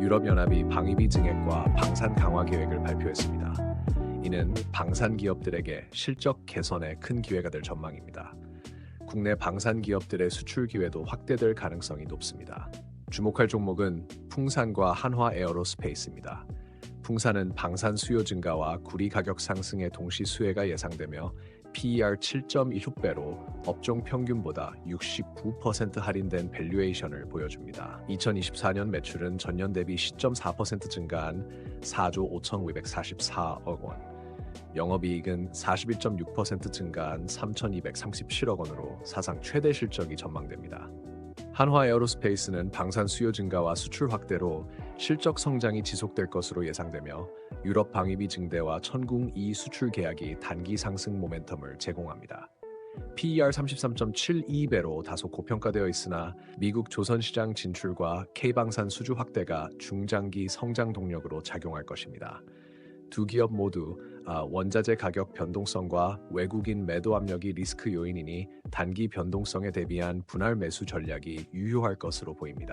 유럽연합이 방위비 증액과 방산 강화 계획을 발표했습니다. 이는 방산 기업들에게 실적 개선에 큰 기회가 될 전망입니다. 국내 방산 기업들의 수출 기회도 확대될 가능성이 높습니다. 주목할 종목은 풍산과 한화 에어로스페이스입니다. 풍산은 방산 수요 증가와 구리 가격 상승의 동시 수혜가 예상되며 PER 7.16배로 업종 평균보다 69% 할인된 밸류에이션을 보여줍니다. 2024년 매출은 전년 대비 10.4% 증가한 4조 5,544억 원. 영업이익은 41.6% 증가한 3,237억 원으로 사상 최대 실적이 전망됩니다. 한화 에어로스페이스는 방산 수요 증가와 수출 확대로 실적 성장이 지속될 것으로 예상되며 유럽 방위비 증대와 천궁 이 수출 계약이 단기 상승 모멘텀을 제공합니다. PER 33.72배로 다소 고평가되어 있으나 미국 조선시장 진출과 K방산 수주 확대가 중장기 성장 동력으로 작용할 것입니다. 두 기업 모두 아, 원자재 가격 변동성과 외국인 매도 압력이 리스크 요인이니 단기 변동성에 대비한 분할 매수 전략이 유효할 것으로 보입니다.